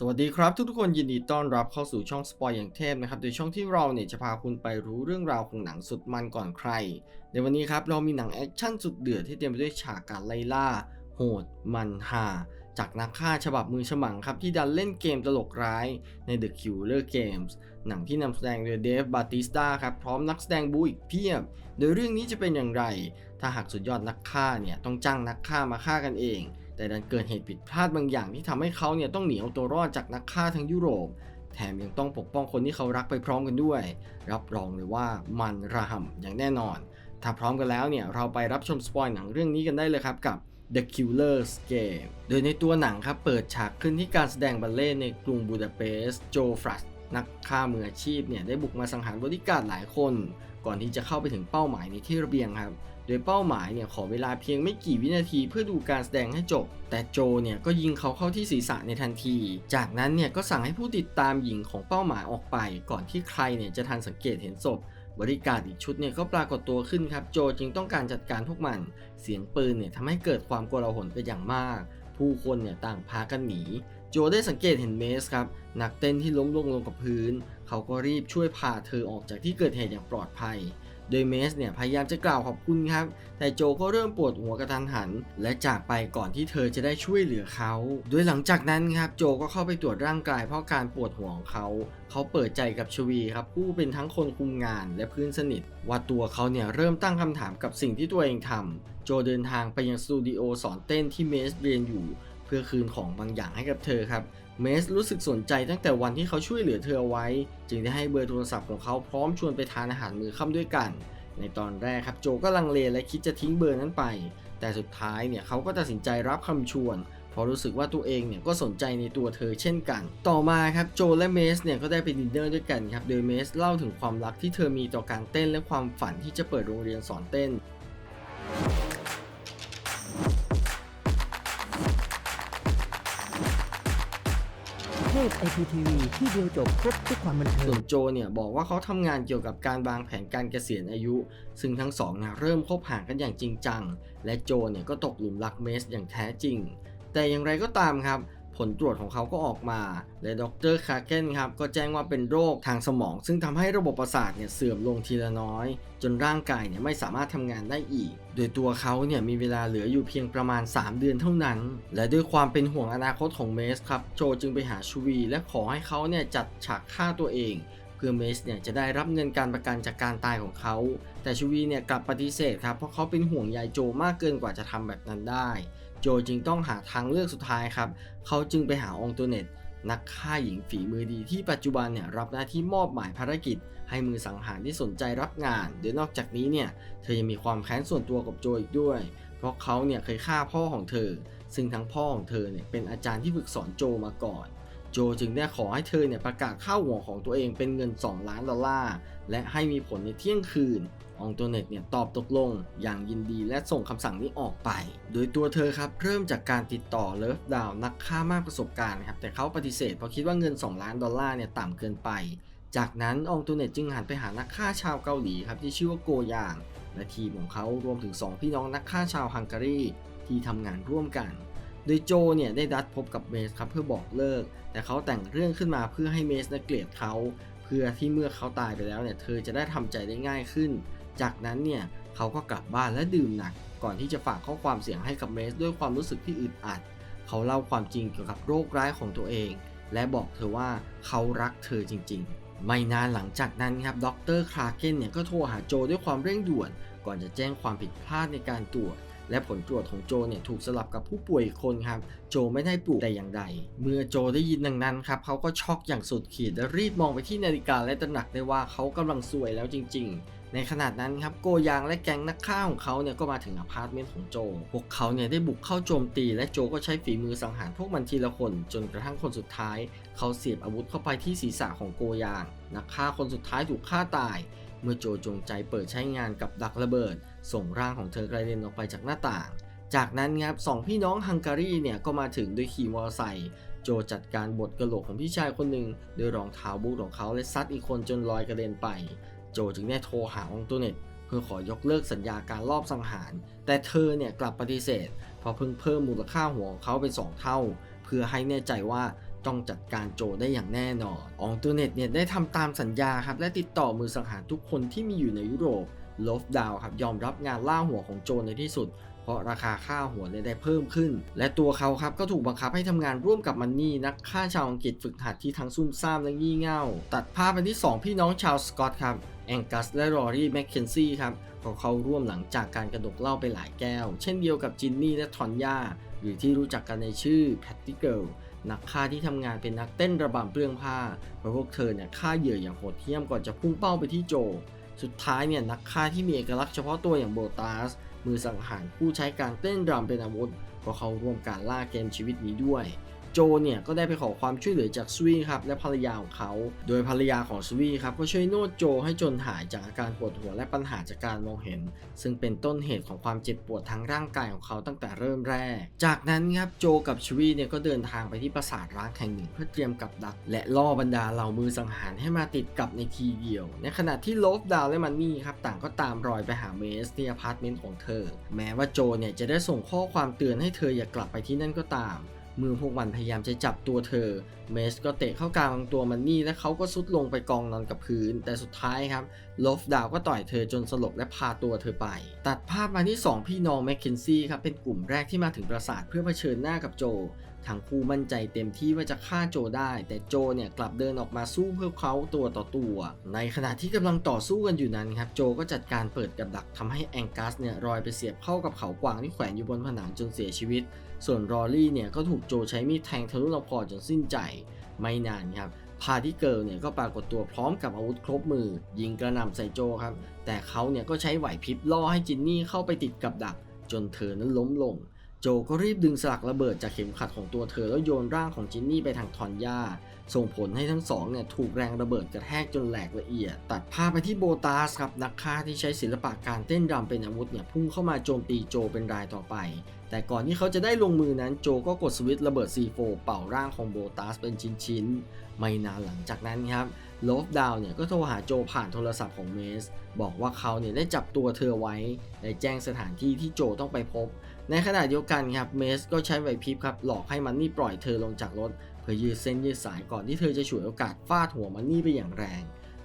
สวัสดีครับ ทุกๆคนยินดีต้อนรับเข้าสู่ช่องสปอยอย่างเทพนะครับโดยช่องที่เราเนี่ยจะพาคุณไปรู้เรื่องราวของหนังสุดมันก่อนใคร ในวันนี้ครับเรามีหนังแอคชั่นสุดเดือดที่เต็มไปด้วยฉากการไล่ล่า โหด มันฮาจากนักฆ่าฉบับมือฉมังครับที่ดันเล่นเกมตลกร้ายใน The Killer Games หนังที่นำแสดงโดยเดฟบาติสตาครับพร้อมนักแสดงบูอีกเพียบ โดยเรื่องนี้จะเป็นอย่างไร ถ้าหากสุดยอดนักฆ่าเนี่ยต้องจ้างนักฆ่ามาฆ่ากันเอง แต่ดันเกิดเหตุผิดพลาดบางอย่างที่ทำให้เขาเนี่ยต้องหนีเอาตัวรอดจากนักฆ่าทั้งยุโรป แถมยังต้องปกป้องคนที่เขารักไปพร้อมกันด้วย รับรองเลยว่ามันระห่ำอย่างแน่นอน ถ้าพร้อมกันแล้วเนี่ยเราไปรับชมสปอยหนังเรื่องนี้กันได้เลยครับกับ The Killer's Game โดยในตัวหนังครับเปิดฉากขึ้นที่การแสดงบัลเล่ในกรุงบูดาเปสต์โจฟรัสนักฆ่ามืออาชีพเนี่ยได้บุกมาสังหารบริการดหลายคน ก่อนที่จะเข้าไปถึงเป้าหมายในที่ระเบียงครับ โดยเป้าหมายเนี่ยขอเวลาเพียงไม่กี่วินาทีเพื่อดูการแสดงให้จบ แต่โจเนี่ยก็ยิงเขาเข้าที่ศีรษะในทันที จากนั้นเนี่ยก็สั่งให้ผู้ติดตามหญิงของเป้าหมายออกไป ก่อนที่ใครเนี่ยจะทันสังเกตเห็นศพบริการอีกชุดเนี่ยก็ปรากฏตัวขึ้นครับโจจึงต้องการจัดการพวกมัน เสียงปืนเนี่ยทำให้เกิดความโกลาหลเป็นอย่างมาก ผู้คนเนี่ยต่างพากันหนี โจได้สังเกตเห็นเมสครับนักเต้นที่ล้มลงลงกับพื้น เขาก็รีบช่วยพาเธอออกจากที่เกิดเหตุอย่างปลอดภัย โดยเมสเนี่ยพยายามจะกล่าวขอบคุณครับ แต่โจก็เริ่มปวดหัวกระทันหัน และจากไปก่อนที่เธอจะได้ช่วยเหลือเขา โดยหลังจากนั้นครับโจก็เข้าไปตรวจร่างกายเพราะการปวดหัวของเขา เขาเปิดใจกับชวีครับผู้เป็นทั้งคนคุมงานและเพื่อนสนิท ว่าตัวเขาเนี่ยเริ่มตั้งคำถามกับสิ่งที่ตัวเองทำโจเดินทางไปยังสตูดิโอสอนเต้นที่เมสเรียนอยู่ เพื่อคืนของบางอย่างให้กับเธอครับ เมสรู้สึกสนใจตั้งแต่วันที่เขาช่วยเหลือเธอเอาไว้ จึงได้ให้เบอร์โทรศัพท์ของเขาพร้อมชวนไปทานอาหารมื้อค่ำด้วยกัน ในตอนแรกครับโจก็ลังเลและคิดจะทิ้งเบอร์นั้นไป แต่สุดท้ายเนี่ยเขาก็ตัดสินใจรับคำชวนเพราะรู้สึกว่าตัวเองเนี่ยก็สนใจในตัวเธอเช่นกัน ต่อมาครับโจและเมสเนี่ยก็ได้ไปดินเนอร์ด้วยกันครับ โดยเมสเล่าถึงความรักที่เธอมีต่อการเต้นและความฝันที่จะเปิดโรงเรียนสอนเต้น ไอพีทีวีที่เดียวจบครบทุกความบันเทิงส่วนโจเนี่ยบอกว่าเขาทำงานเกี่ยวกับการวางแผนการเกษียณอายุ ซึ่งทั้งสองนะเริ่มคบหากันอย่างจริงจัง และโจเนี่ยก็ตกหลุมรักเมสอย่างแท้จริง แต่อย่างไรก็ตามครับ ผลตรวจของเขาก็ออกมา และดรคาเกนครับก็แจ้งว่าเป็นโรคทางสมอง ซึ่งทำให้ระบบประสาทเนี่ยเสื่อมลงทีละน้อย จนร่างกายเนี่ยไม่สามารถทำงานได้อีก โดยตัวเขาเนี่ยมีเวลาเหลืออยู่เพียงประมาณ 3 เดือนเท่านั้น และด้วยความเป็นห่วงอนาคตของเมสครับโจจึงไปหาชูวี และขอให้เขาเนี่ยจัดฉากฆ่าตัวเองเพื่อเมสเนี่ยจะได้รับเงินการประกันจากการตายของเขา แต่ชูวีเนี่ยกลับปฏิเสธครับเพราะเขาเป็นห่วงใยโจมากเกินกว่าจะทำแบบนั้นได้ โจจึงต้องหาทางเลือกสุดท้ายครับ เขาจึงไปหาองตัวเน็ต นักฆ่าหญิงฝีมือดีที่ปัจจุบันเนี่ยรับหน้าที่มอบหมายภารกิจ ให้มือสังหารที่สนใจรับงานโดยนอกจากนี้เนี่ยเธอยังมีความแค้นส่วนตัวกับโจอีกด้วย เพราะเขาเนี่ยเคยฆ่าพ่อของเธอ ซึ่งทั้งพ่อของเธอเนี่ยเป็นอาจารย์ที่ฝึกสอนโจมาก่อนโจจึงได้ขอให้เธอเนี่ยประกาศค่าหัวของตัวเองเป็นเงิน 2 ล้านดอลลาร์ และให้มีผลในเที่ยงคืนองตัวเน็ตเนี่ยตอบตกลงอย่างยินดีและส่งคำสั่งนี้ออกไป โดยตัวเธอครับเริ่มจากการติดต่อเลิฟดาวนักฆ่ามากประสบการณ์ครับแต่เขาปฏิเสธเพราะคิดว่าเงิน 2 ล้านดอลลาร์เนี่ยต่ำเกินไป จากนั้นองตัวเน็ตจึงหันไปหานักฆ่าชาวเกาหลีครับที่ชื่อว่าโกยาง และทีมของเขารวมถึง 2 พี่น้องนักฆ่าชาวฮังการีที่ทำงานร่วมกัน โดยโจเนี่ยได้นัดพบกับเมสครับเพื่อบอกเลิก แต่เขาแต่งเรื่องขึ้นมาเพื่อให้เมสเกลียดเขา เพื่อที่เมื่อเขาตายไปแล้วเนี่ยเธอจะได้ทำใจได้ง่ายขึ้น จากนั้นเนี่ยเขาก็กลับบ้านและดื่มหนัก ก่อนที่จะฝากข้อความเสียงให้กับเมสด้วยความรู้สึกที่อึดอัด เขาเล่าความจริงเกี่ยวกับโรคร้ายของตัวเอง และบอกเธอว่าเขารักเธอจริง ๆ ไม่นานหลังจากนั้นครับดรคลาเกนเนี่ยก็โทรหาโจด้วยความเร่งด่วน ก่อนจะแจ้งความผิดพลาดในการตรวจและผลตรวจของโจเนี่ยถูกสลับกับผู้ป่วยอีกคนครับ โจไม่ได้ปลูกแต่อย่างใด เมื่อโจได้ยินดังนั้นครับเขาก็ช็อกอย่างสุดขีดและรีบมองไปที่นาฬิกาและตระหนักได้ว่าเขากำลังซวยแล้วจริงๆ ในขนาดนั้นครับโกยางและแก๊งนักฆ่าของเขาเนี่ยก็มาถึงอพาร์ตเมนต์ของโจ พวกเขาเนี่ยได้บุกเข้าโจมตีและโจก็ใช้ฝีมือสังหารพวกมันทีละคน จนกระทั่งคนสุดท้าย เขาเสียบอาวุธเข้าไปที่ศีรษะของโกยาง นักฆ่าคนสุดท้ายถูกฆ่าตาย เมื่อโจจงใจเปิดใช้งานกับดักระเบิด ส่งร่างของเธอกระเด็นออกไปจากหน้าต่าง จากนั้นครับสองพี่น้องฮังการีเนี่ยก็มาถึงโดยขี่มอเตอร์ไซค์โจจัดการบดกระโหลกของพี่ชายคนหนึ่งโดยรองเท้าบูทของเขาและซัดอีกคนจนลอยกระเด็นไป โจจึงได้โทรหาองตัวเนตเพื่อขอยกเลิกสัญญาการลอบสังหาร แต่เธอเนี่ยกลับปฏิเสธ เพราะเพิ่งเพิ่มมูลค่าหัวของเขาเป็น 2 เท่า เพื่อให้แน่ใจว่าต้องจัดการโจได้อย่างแน่นอน อองตัวเนตเนี่ยได้ทำตามสัญญาครับและติดต่อมือสังหารทุกคนที่มีอยู่ในยุโรปลฟดาวครับยอมรับงานล่าหัวของโจในที่สุด เพราะราคาค่าหัวได้เพิ่มขึ้น และตัวเขาครับก็ถูกบังคับให้ทำงานร่วมกับมันนี่นักฆ่าชาวอังกฤษฝึกหัดที่ทั้งซุ่มซ่ามและงี่เง่า ตัดภาพไปที่ 2 พี่น้องชาวสกอตครับ แองกัสและรอรี่แมคเคนซี่ครับเขาเขาร่วมหลังจากการกระดกเหล้าไปหลายแก้ว เช่นเดียวกับจินนี่และทอนยาหรือที่รู้จักกันในชื่อแพตติเกิลนักฆ่าที่ทำงานเป็นนักเต้นระบำเปลืองผ้าเพราะพวกเธอเนี่ยฆ่าเหยื่ออย่างโหดเหี้ยมก่อนจะพุ่งเป้าไปที่โจ สุดท้ายเนี่ยนักฆ่าที่มีเอกลักษณ์เฉพาะตัวอย่างโบตัสมือสังหารผู้ใช้การเต้นรำเป็นอาวุธก็เขาร่วมการล่าเกมชีวิตนี้ด้วย โจเนี่ยก็ได้ไปขอความช่วยเหลือจากสวีครับและภรรยาของเขา โดยภรรยาของสวีครับก็ช่วยนวดโจให้จนหายจากอาการปวดหัวและปัญหาจากการมองเห็น ซึ่งเป็นต้นเหตุของความเจ็บปวดทางร่างกายของเขาตั้งแต่เริ่มแรก จากนั้นครับโจกับชวีเนี่ยก็เดินทางไปที่ปราสาทร้างแห่งหนึ่งเพื่อเตรียมกับดัก และล่อบรรดาเหล่ามือสังหารให้มาติดกับในทีเดียว ในขณะที่โลฟดาวและมันนี่ครับต่างก็ตามรอยไปหาเมสที่อพาร์ตเมนต์ของเธอ แม้ว่าโจเนี่ยจะได้ส่งข้อความเตือนให้เธออย่ากลับไปที่นั่นก็ตาม เมื่อพวกมันพยายามจะจับตัวเธอ เมสก็เตะเข้ากลางลำตัวมันนี่และเขาก็ซุดลงไปกองนอนกับพื้น แต่สุดท้ายครับลฟดาวก็ต่อยเธอจนสลบและพาตัวเธอไป ตัดภาพมาที่ 2 พี่น้องแมคเคนซี่ครับเป็นกลุ่มแรกที่มาถึงปราสาทเพื่อเผชิญหน้ากับโจทั้งคู่มั่นใจเต็มที่ว่าจะฆ่าโจได้ แต่โจเนี่ยกลับเดินออกมาสู้เพื่อเขาตัวต่อตัว ในขณะที่กำลังต่อสู้กันอยู่นั้นครับโจก็จัดการเปิดกับดักทำให้แองกัสเนี่ยรอยไปเสียบเข้ากับเขากวางที่แขวนอยู่บนผนังจนเสียชีวิต ส่วนรอรี่เนี่ยก็ถูกโจใช้มีดแทงทะลุลำคอจนสิ้นใจไม่นานครับพาที่เกิลเนี่ยก็ปรากฏตัวพร้อมกับอาวุธครบมือ ยิงกระหน่ำใส่โจครับ แต่เขาเนี่ยก็ใช้ไหวพริบล่อให้จินนี่เข้าไปติดกับดัก จนเธอนั้นล้มลง โจก็รีบดึงสลักระเบิดจากเข็มขัดของตัวเธอแล้วโยนร่างของจินนี่ไปทางทอนย่า ส่งผลให้ทั้งสองเนี่ยถูกแรงระเบิดกระแทกจนแหลกละเอียด ตัดภาพไปที่โบตาสครับนักฆ่าที่ใช้ศิลปะการเต้นรำเป็นอาวุธเนี่ยพุ่งเข้ามาโจมตีโจเป็นรายต่อไป แต่ก่อนที่เขาจะได้ลงมือนั้นโจก็กดสวิตช์ระเบิด C4 เป่าร่างของโบตัสเป็นชิ้นๆ ไม่นานหลังจากนั้นครับโลฟดาวเนี่ยก็โทรหาโจผ่านโทรศัพท์ของเมส บอกว่าเขาเนี่ยได้จับตัวเธอไว้และแจ้งสถานที่ที่โจต้องไปพบ ในขณะเดียวกันครับเมสก็ใช้ไหวพริบครับหลอกให้มันนี่ปล่อยเธอลงจากรถ เพื่อยืดเส้นยืดสายก่อนที่เธอจะฉวยโอกาสฟาดหัวมันนี่ไปอย่างแรง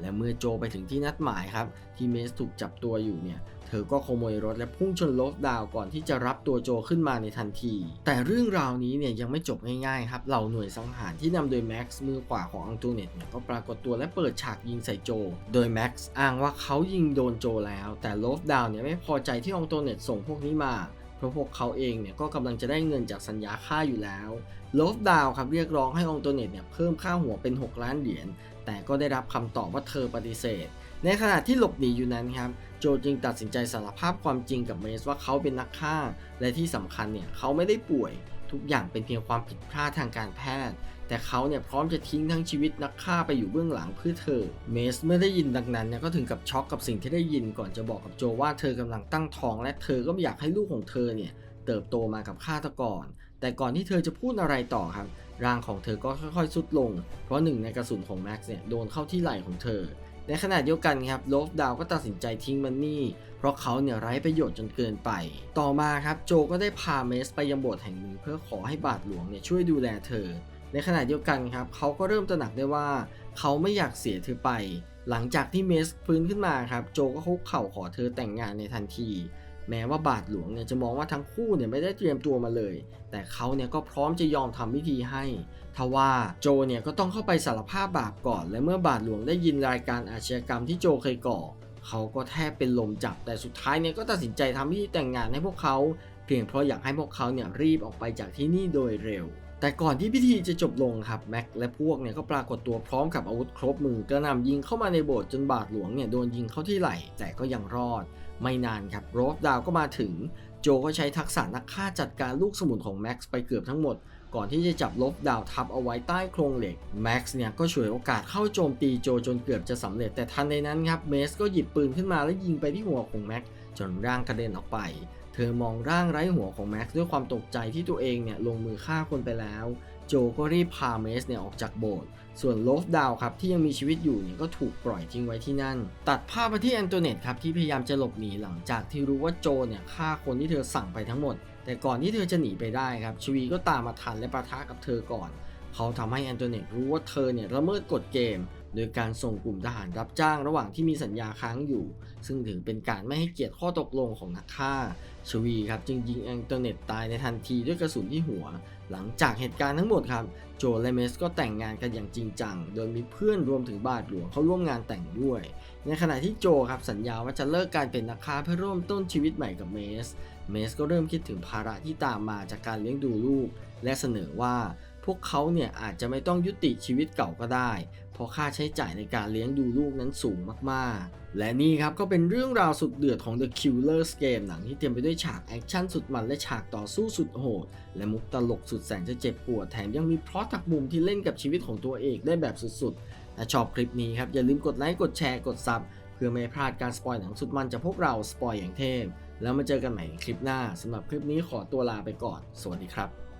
และเมื่อโจไปถึงที่นัดหมายครับ ที่เมสถูกจับตัวอยู่เนี่ย เธอก็ขโมยรถและพุ่งชนโลฟดาวก่อนที่จะรับตัวโจขึ้นมาในทันที แต่เรื่องราวนี้เนี่ยยังไม่จบง่ายๆครับเหล่าหน่วยสังหารที่นำโดยแม็กซ์มือขวาของอังตูเนตเนี่ยก็ปรากฏตัวและเปิดฉากยิงใส่โจ โดยแม็กซ์อ้างว่าเขายิงโดนโจแล้ว แต่โลฟดาวเนี่ยไม่พอใจที่อังตูเนตส่งพวกนี้มา ราะพวกเขาเองเนี่ยก็กำลังจะได้เงินจากสัญญาค่าอยู่แล้วโลฟดาวครับเรียกร้องให้องตัวเน็ตเนี่ยเพิ่มค่าหัวเป็น 6 ล้านเหรียญ แต่ก็ได้รับคำตอบว่าเธอปฏิเสธ ในขณะที่หลบหนีอยู่นั้นครับโจจึงตัดสินใจสารภาพความจริงกับเมสว่าเขาเป็นนักฆ่า และที่สำคัญเนี่ยเขาไม่ได้ป่วย ทุกอย่างเป็นเพียงความผิดพลาดทางการแพทย์ แต่เขาเนี่ยพร้อมจะทิ้งทั้งชีวิตนักฆ่าไปอยู่เบื้องหลังเพื่อเธอ เมสเมื่อได้ยินดังนั้นเนี่ยก็ถึงกับช็อกกับสิ่งที่ได้ยินก่อนจะบอกกับโจว่าเธอกำลังตั้งท้อง และเธอก็ไม่อยากให้ลูกของเธอเนี่ยเติบโตมากับฆาตกร แต่ก่อนที่เธอจะพูดอะไรต่อครับร่างของเธอก็ค่อยๆสุดลง เพราะหนึ่งในกระสุนของแม็กซ์เนี่ยโดนเข้าที่ไหล่ของเธอ ในขณะเดียวกันครับโลฟดาวก็ตัดสินใจทิ้งมันนี่เพราะเขาเนี่ยไร้ประโยชน์จนเกินไป ต่อมาครับโจก็ได้พาเมสไปยังโบสถ์แห่งหนึ่งเพื่อขอให้บาทหลวงเนี่ยช่วยดูแลเธอ ในขณะเดียวกันครับเขาก็เริ่มตระหนักได้ว่า เขาไม่อยากเสียเธอไป หลังจากที่เมสฟื้นขึ้นมาครับโจก็คุกเข่าขอเธอแต่งงานในทันที แม้ว่าบาทหลวงเนี่ยจะมองว่าทั้งคู่เนี่ยไม่ได้เตรียมตัวมาเลย แต่เขาเนี่ยก็พร้อมจะยอมทำพิธีให้ ทว่าโจเนี่ยก็ต้องเข้าไปสารภาพบาปก่อน และเมื่อบาทหลวงได้ยินรายการอาชญากรรมที่โจเคยก่อ เขาก็แทบเป็นลมจับ แต่สุดท้ายเนี่ยก็ตัดสินใจทำพิธีแต่งงานให้พวกเขา เพียงเพราะอยากให้พวกเขาเนี่ยรีบออกไปจากที่นี่โดยเร็วแต่ก่อนที่พิธีจะจบลงครับแม็กและพวกเนี่ยก็ปรากฏตัวพร้อมกับอาวุธครบมือกระหน่ำยิงเข้ามาในโบสถ์จนบาทหลวงเนี่ยโดนยิงเข้าที่ไหล่แต่ก็ยังรอด ไม่นานครับโรฟดาวก็มาถึง โจก็ใช้ทักษะนักฆ่าจัดการลูกสมุนของแม็กซ์ไปเกือบทั้งหมด ก่อนที่จะจับลบดาวทับเอาไว้ใต้โครงเหล็กแม็กซ์เนี่ยก็ฉวยโอกาสเข้าโจมตีโจจนเกือบจะสำเร็จแต่ทันในนั้นครับเมสก็หยิบปืนขึ้นมาแล้วยิงไปที่หัวของแม็กซ์จนร่างกระเด็นออกไป เธอมองร่างไร้หัวของแม็กซ์ด้วยความตกใจที่ตัวเองเนี่ยลงมือฆ่าคนไปแล้ว โจก็รีบพาเมสเนี่ยออกจากโบสถ์ ส่วนโลฟดาวครับที่ยังมีชีวิตอยู่เนี่ยก็ถูกปล่อยทิ้งไว้ที่นั่น ตัดภาพมาที่แอนโตเนตครับที่พยายามจะหลบหนีหลังจากที่รู้ว่าโจเนี่ยฆ่าคนที่เธอสั่งไปทั้งหมด แต่ก่อนที่เธอจะหนีไปได้ครับชวีก็ตามมาทันและประทะกับเธอก่อน เขาทำให้แอนโทเนตรู้ว่าเธอเนี่ยละเมิดกฎเกม โดยการส่งกลุ่มทหารรับจ้างระหว่างที่มีสัญญาค้างอยู่ ซึ่งถือเป็นการไม่ให้เกียรติข้อตกลงของนักฆ่าชวีครับจึงยิงแอนโทเนตตายในทันทีด้วยกระสุนที่หัว หลังจากเหตุการณ์ทั้งหมดครับ โจและเมสก็แต่งงานกันอย่างจริงจัง โดยมีเพื่อนรวมถึงบาทหลวงเข้าร่วมงานแต่งด้วย ในขณะที่โจครับสัญญาว่าจะเลิกการเป็นนักฆ่าเพื่อเริ่มต้นชีวิตใหม่กับเมส เมสก็เริ่มคิดถึงภาระที่ตามมาจากการเลี้ยงดูลูก และเสนอว่าพวกเขาเนี่ยอาจจะไม่ต้องยุติชีวิตเก่าก็ได้ เพราะค่าใช้จ่ายในการเลี้ยงดูลูกนั้นสูงมากๆ และนี่ครับก็เป็นเรื่องราวสุดเดือดของ The Killer's Game หนังที่เต็มไปด้วยฉากแอคชั่นสุดมันและฉากต่อสู้สุดโหด และมุกตลกสุดแสนจะเจ็บปวดแถมยังมีพล็อตทักมุมที่เล่นกับชีวิตของตัวเอกได้แบบสุดๆถ้าชอบคลิปนี้ครับอย่าลืมกดไลค์กดแชร์กดซับเพื่อไม่พลาดการสปอยหนังสุดมันจากพวกเราสปอยอย่างเทพแล้วมาเจอกันใหม่ในคลิปหน้าสำหรับคลิปนี้ขอตัวลาไปก่อน สวัสดีครับ